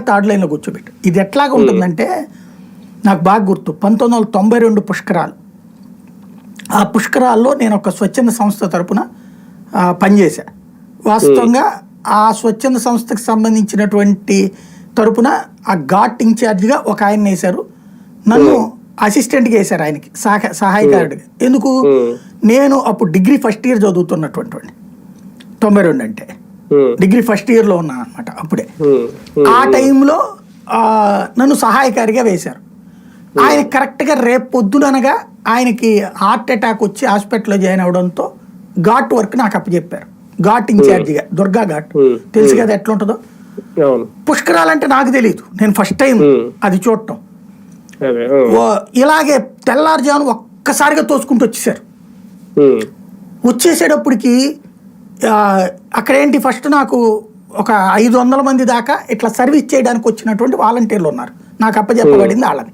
Third లైన్లో కూర్చోబెట్టు. ఇది ఎట్లాగా ఉంటుందంటే నాకు బాగా గుర్తు. పంతొమ్మిది వందల తొంభై రెండు పుష్కరాలు. ఆ పుష్కరాల్లో నేను ఒక స్వచ్ఛంద సంస్థ తరపున పనిచేశా. వాస్తవంగా ఆ స్వచ్ఛంద సంస్థకి సంబంధించినటువంటి తరపున ఆ ఘాట్ ఇన్ఛార్జిగా ఒక ఆయన వేశారు. నన్ను అసిస్టెంట్గా వేశారు ఆయనకి సహా సహాయకారుడిగా. ఎందుకు? నేను అప్పుడు డిగ్రీ ఫస్ట్ ఇయర్ చదువుతున్నటువంటి వాడిని. తొంభై రెండు అంటే. డిగ్రీ ఫస్ట్ ఇయర్లో ఉన్నాను అనమాట అప్పుడే. ఉమ్, ఆ టైంలో నన్ను సహాయకారిగా వేశారు. ఆయన కరెక్ట్గా రేపు పొద్దుననగా ఆయనకి హార్ట్ అటాక్ వచ్చి హాస్పిటల్లో జాయిన్ అవడంతో ఘాట్ వర్క్ నాకు అప్పచెప్పారు. ఘాట్ ఇన్ఛార్జిగా దుర్గా ఘాట్. Hmm. తెలుసు కదా ఎట్లా ఉంటుందో? అవును. పుష్కరాలంటే నాకు తెలియదు నేను ఫస్ట్ టైం Hmm. అది చూడటం. ఇలాగే తెల్లారుజామున ఒక్కసారిగా తోసుకుంటూ వచ్చేసారు. వచ్చేసేటప్పటికి ఆ, అక్కడ ఏంటి ఫస్ట్ నాకు ఒక ఐదు వందల మంది దాకా ఇట్లా సర్వీస్ చేయడానికి వచ్చినటువంటి వాలంటీర్లు ఉన్నారు. నాకు అప్పచెప్పబడింది వాళ్ళని.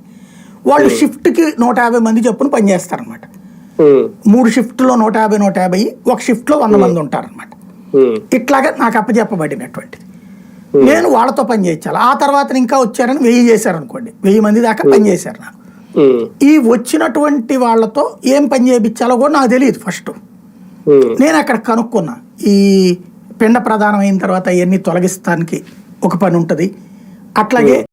వాళ్ళు షిఫ్ట్కి నూట యాభై మంది చొప్పున పనిచేస్తారనమాట మూడు షిఫ్ట్లో నూట యాభై నూట యాభై ఒక షిఫ్ట్లో వంద మంది ఉంటారనమాట ఇట్లాగా నాకు అప్పచెప్పబడినటువంటిది నేను వాళ్ళతో పని చేయించాలి. ఆ తర్వాత ఇంకా వచ్చారని వెయ్యి చేశారనుకోండి. వెయ్యి మంది దాకా పని చేశారు నాకు. ఈ వచ్చినటువంటి వాళ్ళతో ఏం పని చేయించాలో కూడా నాకు తెలియదు ఫస్ట్. నేను అక్కడ కనుక్కున్నా. ఈ పిండ ప్రధానం అయిన తర్వాత ఇవన్నీ తొలగిస్తానికి ఒక పని ఉంటుంది. అట్లాగే